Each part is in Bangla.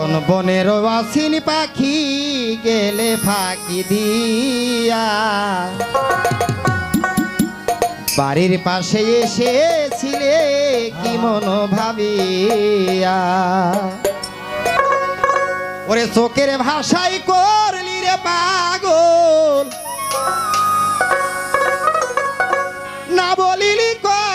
কোন বনের বাসিন পাখি গেলে ফাঁকি দিয়া। বাড়ির পাশে এসেছিলে কি মনো ভাবিয়া ওরে চোখের ভাষাই করলি রে পাগল। না বলিলি কর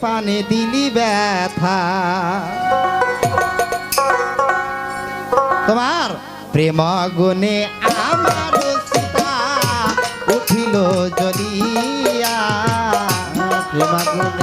পানে দিলি ব্যথা। তোমার প্রেম গুণে আমার সীতা উঠিল যদি প্রেম গুণে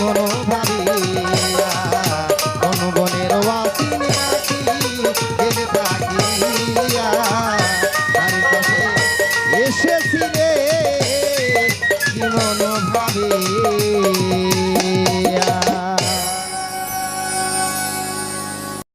কি মন